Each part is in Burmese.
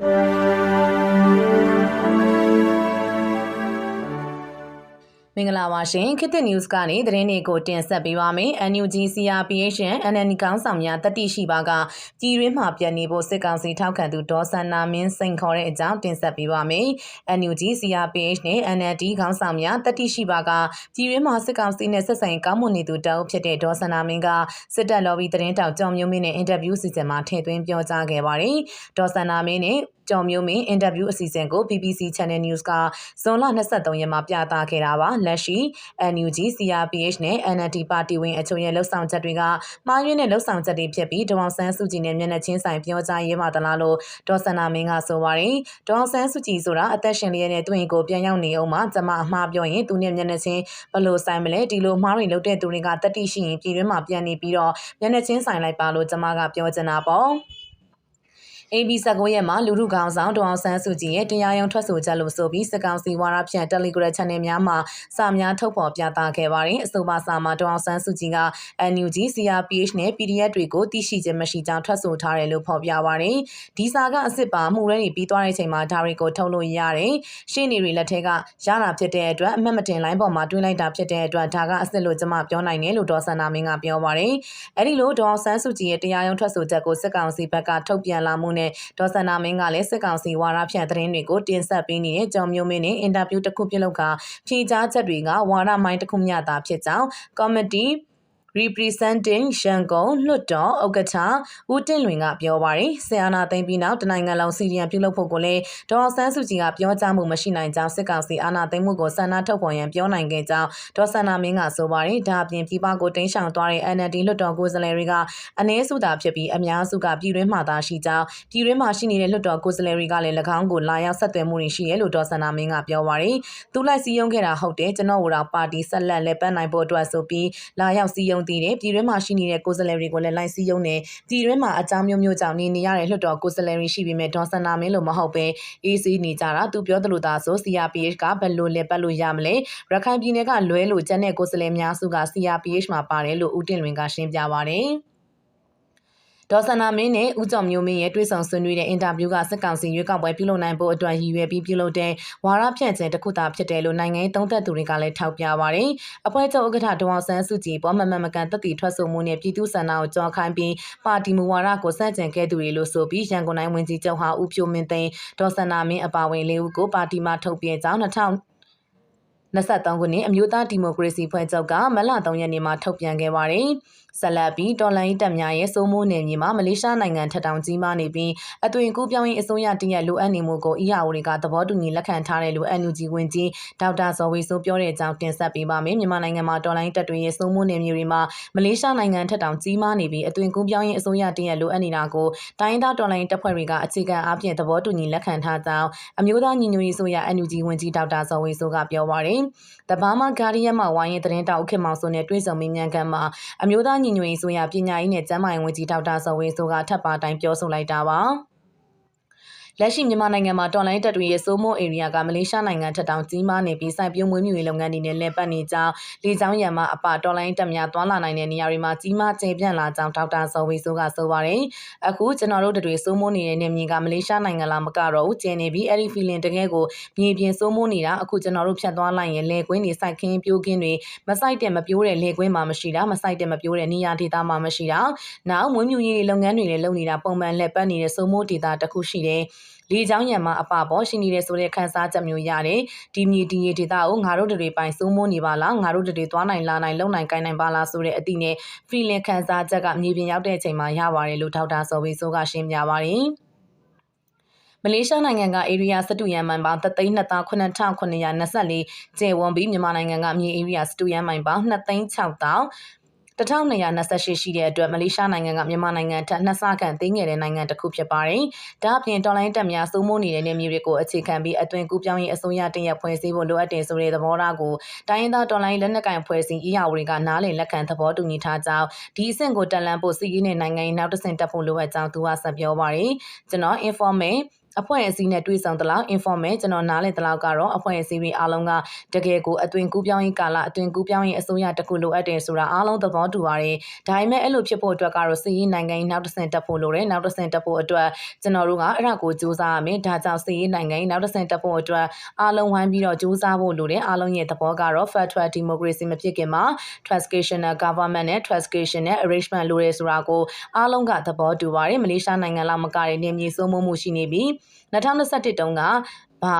မ င်္ဂလာပါရှင်ခေတ်သစ် news ကနေသတင်းတွေကိုတင်ဆက်ပေးပါမယ် NUG CRPH နဲ့ NND ကောင်းဆောင်များတတိရှိပါကပြည်ရင်းမှာပြန်နေဖို့စစ်ကောင်စီထောက်ခံသူဒေါ်ဆန္နာမင်းစိန်ခေါ်တဲ့အကြောင်းတင်ဆက်ပေးပါမယ် NUG CRPH နဲ့ NND ကောင်းဆောင်များတတိရှိပါကပြည်ရင်းမှာစစ်ကောင်စီနဲ့ဆက်ဆံကောင်းမွန်နေသူတအုပ်ဖြစ်တဲ့ဒေါ်ဆန္နာမင်းကစစ်တပ် lobby သတင်းတောက်ကြောင်မျိုးမင်းနဲ့အင်တာဗျူးစီစဉ်မှာထည့်သွင်းပြောကြားခဲ့ပါတယ်ဒေါ်ဆန္နာမင်းနဲ့ ကျော်မျိုးမင်းအင်တာဗျူးအစီအစဉ်ကို BBC Channel News ကဇွန်လ23ရက်မှာပြသခဲ့တာပါလက်ရှိ NUG CRPH နဲ့ NLD ပါတီဝင်အချို့ရဲ့လှုပ်ဆောင်ချက်တွေကမှားယွင်းတဲ့လှုပ်ဆောင်ချက်တွေဖြစ်ပြီးဒေါအောင်ဆန်းစုကြည်နဲ့မျက်နှာချင်းဆိုင်ပြောကြားရေးမှသလားလို့ဒေါ်စန္နာမင်းကဆိုပါတယ်ဒေါအောင်ဆန်းစုကြည်ဆိုတာအသက်ရှင်လျက်နဲ့သူ့ရင်ကိုပြန်ရောက်နေအောင်မှကျွန်မအမှားပြောရင်သူနဲ့မျက်နှာချင်းဘလို့ဆိုင်မလဲဒီလိုမှားတွေလုပ်တဲ့သူတွေကတတိရှိရင်ပြည်တွင်းမှာပြန်နေပြီးတော့မျက်နှာချင်းဆိုင်လိုက်ပါလို့ကျွန်မကပြောချင်တာပေါ့ AB 19ရက်မှာလူထုကောင်ဆောင်ဒေါအောင်ဆန်းစုကြည်ရဲ့တရားရုံးထွက်ဆိုချက်လို့ဆိုပြီးစကောင်စီဝါရဖြန့် Telegram Channel များမှာစာများထုတ်ဖော်ပြသခဲ့ပါတယ်။အဆိုပါစာမှာဒေါအောင်ဆန်းစုကြည်က NUG CRPH နဲ့ PDF တွေကိုသိရှိခြင်းမရှိကြောင်းထွက်ဆိုထားတယ်လို့ဖော်ပြပါတယ်။ဒီစာကအစ်စ်ပါမှုရဲတွေပြီးသွားတဲ့အချိန်မှာဒါတွေကိုထုတ်လို့ရတယ်။ရှင်းနေတွေလက်ထက်ကရတာဖြစ်တဲ့အတွက်အမှတ်မတင်လိုင်းပေါ်မှာတွင်းလိုက်တာဖြစ်တဲ့အတွက်ဒါကအစ်စ်လို့ကျွန်မပြောနိုင်တယ်လို့ဒေါ်စန္နာမင်းကပြောပါတယ်။အဲဒီလိုဒေါအောင်ဆန်းစုကြည်ရဲ့တရားရုံးထွက်ဆိုချက်ကိုစစ်ကောင်စီဘက်ကထုတ်ပြန်လာမှုနဲ့ဒေါ်စန္နာမင်းကလည်းစစ်ကောင်စီဝါရဖြန့်သတင်းတွေကိုတင်ဆက်ပေးနေတဲ့ကြောင်မျိုးမင်းနဲ့အင်တာဗျူးတစ်ခုပြုလုပ်ကဖြေကြားချက်တွေကဝါရမိုင်းတစ်ခုမျှသာဖြစ်ကြောင်းကော်မတီ representing ရန်ကုန်လွှတ်တော်ဥက္ကဋ္ဌဦးတင်လွင်ကပြောပါရယ်ဆီယနာသိမ့်ပြီးနောက်တနိုင်ငံလုံးစီရီယံပြုလုပ်ဖို့ကိုလည်းဒေါ်ဆန်းစုကြည်ကပြောကြားမှုမရှိနိုင်ကြောင်းစစ်ကောင်စီအာဏာသိမ်းမှုကိုဆန္ဒထုတ်ဖော်ရန်ပြောနိုင်ခဲ့ကြောင်းဒေါ်ဆန္ဒမင်းကဆိုပါရယ်ဒါအပြင်ပြည်ပကိုတင်းရှောင်သွားတဲ့ NLD လွှတ်တော်ကိုယ်စားလှယ်တွေကအနည်းစုသာဖြစ်ပြီးအများစုကပြည်တွင်းမှာသာရှိကြောင်းပြည်တွင်းမှာရှိနေတဲ့လွှတ်တော်ကိုယ်စားလှယ်တွေကလည်း၎င်းကိုလာရောက်ဆက်သွယ်မှုတွေရှိရလို့ဒေါ်ဆန္ဒမင်းကပြောပါရယ်သူလိုက်စည်းရုံးခဲ့တာဟုတ်တယ်ကျွန်တော်တို့ပါတီဆက်လက်လက်ပန်းနိုင်ဖို့အတွက်ဆိုပြီးလာရောက်စည်းရုံးတည်တယ်ပြည်တွင်းမှာရှိနေတဲ့ကိုယ်စားလှယ်တွေကိုလည်းလိုက်စည်းရုံးနေပြည်တွင်းမှာအကြောင်းမျိုးမျိုးကြောင့်နေနေရတဲ့လွှတ်တော်ကိုယ်စားလှယ်တွေရှိပြီးမြဲဒေါ်စန္နာမင်းလို့မဟုတ်ပဲအေးစီးနေကြတာသူပြောသလိုသာဆို CRPH ကဘယ်လိုလဲပတ်လို့ရမလဲရခိုင်ပြည်နယ်ကလွဲလို့ကျန်တဲ့ကိုယ်စားလှယ်များစုက CRPH မှာပါတယ်လို့ဦးတင်လွင်ကရှင်းပြပါတယ် ဒေါ်စနာမင်းနဲ့ဦးကျော်မျိုးမင်းရဲ့တွေ့ဆုံဆွေးနွေးတဲ့အင်တာဗျူးကစစ်ကောင်စီရွေးကောက်ပွဲပြုလုပ်နိုင်ဖို့အတွက်ရည်ရွယ်ပြီးပြုလုပ်တဲ့ဝါရဖြန့်ခြင်းတစ်ခုသာဖြစ်တယ်လို့နိုင်ငံရေးသုံးသပ်သူတွေကလည်းထောက်ပြပါတယ်။အဖွဲ့ချုပ်ဥက္ကဋ္ဌဒေါအောင်ဆန်းစုကြည်ပေါ်မမမကန်တက်တီထွက်ဆိုမှုနဲ့ပြည်သူ့ဆန္ဒကိုကြောခိုင်းပြီးပါတီမူဝါဒကိုစန့်ကျင်ခဲ့သူတွေလို့ဆိုပြီးရန်ကုန်တိုင်းဝန်ကြီးချုပ်ဟာဦးဖြိုးမင်းသိန်းဒေါ်စနာမင်းအပါဝင်လေးဦးကိုပါတီမှထုတ်ပြန်ကြောင်း2000 23ခုနှစ်အမျိုးသားဒီမိုကရေစီဖွဲ့ချုပ်ကမလ3ရက်နေ့မှာထုတ်ပြန်ခဲ့ပါတယ်။ဆက်လက်ပြီးတော်လိုင်းတပ်များရဲ့စိုးမိုးနယ်မြေမှာမလေးရှားနိုင်ငံထက်တောင်ကြီးမားနေပြီးအသွင်ကူးပြောင်းရေးအစိုးရတရက်လိုအပ်နေမှုကိုအီယာဝတွေကသဘောတူညီလက်ခံထားတယ်လို့ NUG ဝန်ကြီးဒေါက်တာဇော်ဝေဆိုးပြောတဲ့အကြောင်းတင်ဆက်ပေးပါမယ်မြန်မာနိုင်ငံမှာတော်လိုင်းတပ်တွေရဲ့စိုးမိုးနယ်မြေတွေမှာမလေးရှားနိုင်ငံထက်တောင်ကြီးမားနေပြီးအသွင်ကူးပြောင်းရေးအစိုးရတရက်လိုအပ်နေတာကိုတိုင်းဒေသတော်လိုင်းတပ်ဖွဲ့တွေကအခြေခံအားဖြင့်သဘောတူညီလက်ခံထားကြောင်းအမျိုးသားညီညွတ်ရေးဆိုရ NUG ဝန်ကြီးဒေါက်တာဇော်ဝေဆိုးကပြောပါရယ်။တဘာမဂါရီယမ်မှာဝိုင်းရင်သတင်းတောက်ခင်မောင်စိုးနဲ့တွေ့ဆုံမေးမြန်းခန်းမှာအမျိုးသားညီညွတ်ရေးဆိုရပညာရေးနဲ့ကျန်းမာရေးဝန်ကြီးဒေါက်တာဇော်ဝင်းစိုးကထပ်ပါတိုင်းပြောဆိုလိုက်တာပါ လက်ရှိမြန်မာနိုင်ငံမှာတော်လိုင်းတပ်တွေရဲ့စိုးမိုးဧရိယာကမလေးရှားနိုင်ငံထက်တောင်ကြီးမားနေပြီးစိုက်ပျိုးမွေးမြူရေးလုပ်ငန်းတွေနဲ့လည်ပတ်နေကြောင်းလေကြောင်းရံမှအပတော်လိုင်းတပ်များတွာလာနိုင်တဲ့နေရာတွေမှာကြီးမားကျယ်ပြန့်လာကြောင်းဒေါက်တာဇော်ဝေဆိုးကဆိုပါတယ်။အခုကျွန်တော်တို့တွေစိုးမိုးနေတဲ့နေမြေကမလေးရှားနိုင်ငံလားမကတော့ဘူးကျင်းနေပြီးအဲ့ဒီ feeling တကယ်ကိုမြေပြင်စိုးမိုးနေတာအခုကျွန်တော်တို့ဖြတ်သွားလိုက်ရင်လေကွင်းတွေစိုက်ခင်းပြိုးခင်းတွေမစိုက်တဲ့မပြိုးတဲ့လေကွင်းမှာမရှိတာမစိုက်တဲ့မပြိုးတဲ့နေရာဒေသမှာမရှိတာနောက်မွေးမြူရေးလုပ်ငန်းတွေလည်းလုပ်နေတာပုံမှန်လက်ပတ်နေတဲ့စိုးမိုးဒေသတစ်ခုရှိတယ်လေချောင်းရံမှာအပပေါ်ရှိနေတဲ့ဆိုတဲ့ခန်းစားချက်မျိုးရတယ်ဒီမြေဒီရေဒေတာကိုငါတို့တွေပိုင်စိုးမိုးနေပါလားငါတို့တွေသွားနိုင်လာနိုင်လုံနိုင်ကိုင်းနိုင်ပါလားဆိုတဲ့အတိနဲ့ feeling ခန်းစားချက်ကမြေပြင်ရောက်တဲ့အချိန်မှာရပါတယ်လို့ဒေါက်တာစော်ဝေဆိုးကရှင်းပြပါတယ်မလေးရှားနိုင်ငံကဧရိယာစတူယန်မိုင်ပေါင်း3,924ကျယ်ဝန်းပြီးမြန်မာနိုင်ငံကမြေဧရိယာစတူယန်မိုင်ပေါင်း2,600 1228ရှိတဲ့အတွက်မလေးရှားနိုင်ငံကမြန်မာနိုင်ငံထက်နှစ်ဆခန့်သေးငယ်တဲ့နိုင်ငံတစ်ခုဖြစ်ပါတယ်။ဒါ့အပြင်တော်လိုင်းတပ်များစိုးမိုးနေတဲ့နေမျိုးတွေကိုအခြေခံပြီးအသွင်ကူးပြောင်းရေးအစိုးရတရက်ဖွဲ့စည်းဖို့လိုအပ်တယ်ဆိုတဲ့သဘောထားကိုတိုင်းရင်းသားတော်လိုင်းလက်နက်ကင်ဖွဲ့စည်းအရာဝတွေကနားလည်လက်ခံသဘောတူညီထားကြောင်းဒီအဆင့်ကိုတက်လန့်ဖို့စီးရီးနဲ့နိုင်ငံရေးနောက်တစ်ဆင့်တက်ဖို့လိုအပ်ကြောင်းသူကဆက်ပြောပါတယ်။ကျွန်တော် informal အဖွဲ့အစည်းနဲ့တွေ့ဆုံသလောက် informal ကျွန်တော်နားလည်သလောက်ကတော့အဖွဲ့အစည်းတွေအားလုံးကတကယ်ကိုအသွင်ကူးပြောင်းရေးကာလအသွင်ကူးပြောင်းရေးအစိုးရတစ်ခုလိုအပ်တယ်ဆိုတာအားလုံးသဘောတူပါတယ်။ဒါပေမဲ့အဲ့လိုဖြစ်ဖို့အတွက်ကတော့စီးရေးနိုင်ငံရေးနောက်တစ်ဆင့်တက်ဖို့လိုတယ်နောက်တစ်ဆင့်တက်ဖို့အတွက်ကျွန်တော်တို့ကအဲ့ဒါကိုစူးစမ်းရမယ်။ဒါကြောင့်စီးရေးနိုင်ငံရေးနောက်တစ်ဆင့်တက်ဖို့အတွက်အားလုံးဝိုင်းပြီးတော့စူးစမ်းဖို့လိုတယ်အားလုံးရဲ့သဘောကတော့ federal democracy မဖြစ်ခင်မှာ transitional government နဲ့ transitional arrangement လိုတယ်ဆိုတာကိုအားလုံးကသဘောတူပါတယ်။မလေးရှားနိုင်ငံလောက်မကတဲ့နေမြေစိုးမိုးမှုရှိနေပြီး2021တုန်းကဘာ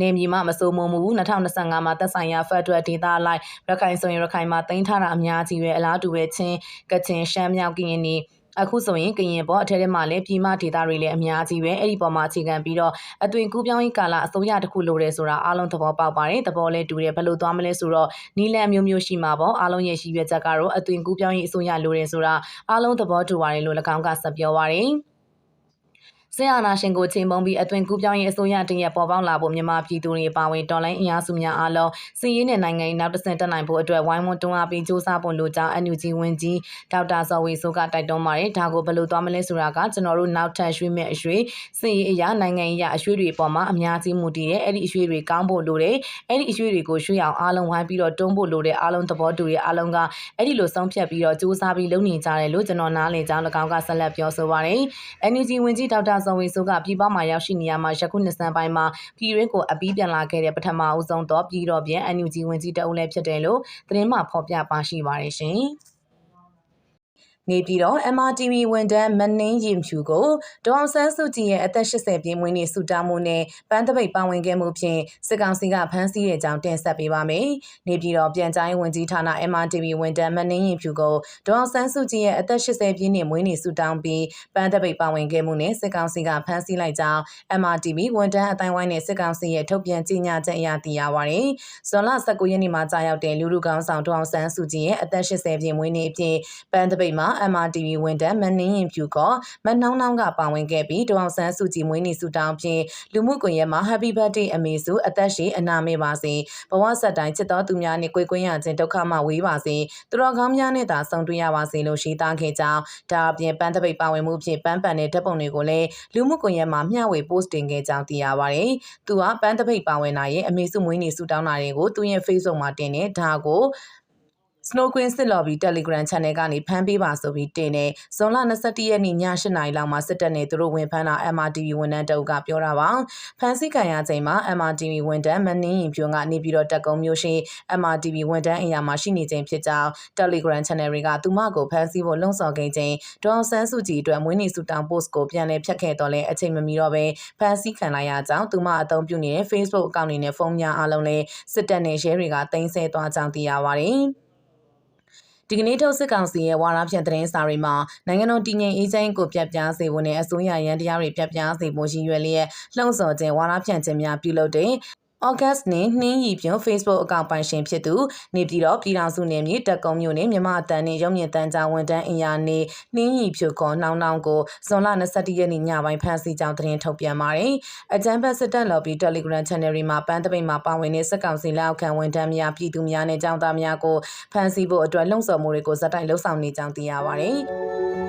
နေမြေမှာမစိုးမိုးမှု2025မှာသက်ဆိုင်ရာဖက်ဒရယ်ဒေသလိုက်ရခိုင်ဆိုရင်ရခိုင်မှာတင်ထားတာအများကြီးပဲအလားတူပဲချင်းကချင်ရှမ်းမြောက်ကရင်နေအခုဆိုရင်ကရင်ပေါ်အထက်ထဲမှာလည်းပြည်မဒေသတွေလည်းအများကြီးပဲအဲ့ဒီပေါ်မှာအခြေခံပြီးတော့အသွင်ကူးပြောင်းရေးကာလအစိုးရတစ်ခုလိုတယ်ဆိုတာအားလုံးသဘောပေါက်ပါတယ်သဘောလဲတူတယ်ဘယ်လိုသွားမလဲဆိုတော့နီလန်မျိုးမျိုးရှိမှာပေါ့အားလုံးရဲ့ရှိရွက်ချက်ကတော့အသွင်ကူးပြောင်းရေးအစိုးရလိုတယ်ဆိုတာအားလုံးသဘောတူပါတယ်လို့၎င်းကဆက်ပြောပါတယ် ဆရာနာရှင်ကိုချိန်ပုံပြီးအသွင်ကူးပြောင်းရေးအစိုးရတရက်ပေါ်ပေါက်လာဖို့မြန်မာပြည်သူတွေပါဝင်တော်လိုင်းအင်အားစုများအားလုံးစီးရေးနဲ့နိုင်ငံရေးနောက်တစ်ဆင့်တက်နိုင်ဖို့အတွက်ဝိုင်းဝန်းတွန်းအားပေးစူးစမ်းဖို့လိုကြောင်း NUG ဝန်ကြီးဒေါက်တာဇော်ဝေဆိုးကတိုက်တွန်းပါတယ်ဒါကိုဘယ်လိုသွားမလဲဆိုတာကကျွန်တော်တို့နောက်ထပ်ရွှေ့မဲ့အရွှေ့စီးရေးအရာနိုင်ငံရေးအရွှေ့တွေအပေါ်မှာအများကြီးမူတည်တယ်အဲ့ဒီအရွှေ့တွေကောင်းဖို့လိုတယ်အဲ့ဒီအရွှေ့တွေကိုရွှေ့အောင်အားလုံးဝိုင်းပြီးတော့တွန်းဖို့လိုတယ်အားလုံးသဘောတူရဲ့အားလုံးကအဲ့ဒီလိုဆုံးဖြတ်ပြီးတော့စူးစမ်းပြီးလုပ်နေကြတယ်လို့ကျွန်တော်နားလည်ကြောင်း၎င်းကဆက်လက်ပြောဆိုပါတယ် NUG ဝန်ကြီးဒေါက်တာဇော်ဝေဆိုးကပြည်ပမှာရောက်ရှိနေရမှာယခုနှစ်စံပိုင်းမှာပြည်ရင်းကိုအပီးပြန်လာခဲ့တဲ့ပထမအဦးဆုံးတော့ပြည်တော်ပြန် NUG ဝန်ကြီးတအုပ်လည်းဖြစ်တယ်လို့သတင်းမှဖော်ပြပါရှိပါတယ်ရှင်။ နေပြည်တော် MRTV ဝန်ထမ်းမနှင်းရင်ဖြူကိုဒေါအောင်ဆန်းစုကြည်ရဲ့အသက်80ပြည့်မွေးနေ့ဆုတောင်းမှုနဲ့ပန်းတပိတ်ပါဝင်ခဲ့မှုဖြင့်စစ်ကောင်စီကဖမ်းဆီးတဲ့အကြောင်းတင်ဆက်ပေးပါမယ်။နေပြည်တော်ပြန်ကြားရေးဝန်ကြီးဌာန MRTV ဝန်ထမ်းမနှင်းရင်ဖြူကိုဒေါအောင်ဆန်းစုကြည်ရဲ့အသက်80ပြည့်နှစ်မွေးနေ့ဆုတောင်းပြီးပန်းတပိတ်ပါဝင်ခဲ့မှုနဲ့စစ်ကောင်စီကဖမ်းဆီးလိုက်ကြောင်း MRTV ဝန်ထမ်းအတိုင်းဝိုင်းနဲ့စစ်ကောင်စီရဲ့ထုတ်ပြန်ကြေညာချက်အရသိရပါဗျ။ဇွန်လ19ရက်နေ့မှာကြာရောက်တဲ့လူလူကောင်းဆောင်ဒေါအောင်ဆန်းစုကြည်ရဲ့အသက်80ပြည့်မွေးနေ့အဖြစ်ပန်းတပိတ်မှာ MRTV ဝန်ထမ်းမနှင်းရင်ဖြူကမနှောင်းနှောင်းကပါဝင်ခဲ့ပြီးဒေါအောင်ဆန်းစုကြည်မွေးနေ့ဆုတောင်းဖြင့်လူမှုကွန်ရက်မှာ Happy Birthday အမေစုအသက်ရှိအနာမေပါစေဘဝဆက်တိုင်းချစ်တော်သူများနှင့်ကိုယ်ကွင်းရခြင်းဒုက္ခမှဝေးပါစေသူတော်ကောင်းများနဲ့သာဆုံတွေ့ရပါစေလို့ရှိသားခဲ့ကြောင်းဒါအပြင်ပန်းတပိတ်ပါဝင်မှုဖြင့်ပန်းပန်တဲ့ဓာတ်ပုံတွေကိုလည်းလူမှုကွန်ရက်မှာမျှဝေ post တင်ခဲ့ကြောင်းသိရပါတယ်သူကပန်းတပိတ်ပါဝင်လာရဲ့အမေစုမွေးနေ့ဆုတောင်းတာတွေကိုသူရဲ့ Facebook မှာတင်နေဒါကို Snow Queen စစ် lobby Telegram channel ကနေဖမ်းပေးပါဆိုပြီးတင်နေဇွန်လ22ရက်နေ့ည8နာရီလောက်မှာစစ်တပ်နဲ့သူတို့ဝင်ဖမ်းတာ MRTV ဝန်ထမ်းတအုပ်ကပြောတာပါဖမ်းဆီးခံရချိန်မှာ MRTV ဝန်ထမ်းမနှင်းရင်ပြုံးကနေပြီးတော့တက်ကုံမျိုးရှိ MRTV ဝန်ထမ်းအင်ယာမှာရှိနေခြင်းဖြစ်ကြောင်း Telegram channel တွေကသူမကိုဖမ်းဆီးဖို့လှုံ့ဆော်ခဲ့ခြင်းဒေါအောင်ဆန်းစုကြည်အတွက်မွေးနေ့ဆုတောင်း post ကိုပြန်လည်ဖျက်ခဲ့တော့လဲအချိန်မမီတော့ပဲဖမ်းဆီးခံလိုက်ရကြောင်းသူမအသုံးပြုနေတဲ့ Facebook အကောင့်တွေနဲ့ဖုန်းများအားလုံးလည်းစစ်တပ်နဲ့ရဲတွေကတင်ဆက်သွားကြောင်းသိရပါတယ်။ ဒီကနေ့ထုတ်စစ်ကောင်စီရဲ့ဝါရဖြန့်သတင်းစာတွေမှာနိုင်ငံတော်တည်ငြိမ်အေးချမ်းကိုပြတ်ပြားစေဖို့နဲ့အစိုးရရန်တရားတွေပြတ်ပြားစေဖို့ရည်ရွယ်လျက်လှုံ့ဆော်ခြင်းဝါရဖြန့်ခြင်းများပြုလုပ်တဲ့ ဩဂတ်နှင်းနှင်းရီပြုံ Facebook အကောင့်ပိုင်ရှင်ဖြစ်သူနေပြည်တော်ပြည်တော်စုနယ်မြေတက်ကုံမြို့နယ်မြန်မာအတန်းနှင့်ရုံမြင့်တန်းကြားဝန်တန်းအင်ယာနေနှင်းရီဖြူကောနှောင်းနှောင်းကိုဇွန်လ22ရက်နေ့ညပိုင်းဖမ်းဆီးကြောင်းသတင်းထုတ်ပြန်ပါတယ်။အကြံဖက်စစ်တပ်လော်ဘီ Telegram Channel တွေမှာပန်းတပိတ်မှာပါဝင်တဲ့စစ်ကောင်စီလက်အောက်ခံဝန်တန်းများပြည်သူများနဲ့ចောင်းသားများကိုဖမ်းဆီးဖို့အတွက်လှုံ့ဆော်မှုတွေကိုဇက်တိုင်လှုံ့ဆော်နေကြောင်းသိရပါတယ်။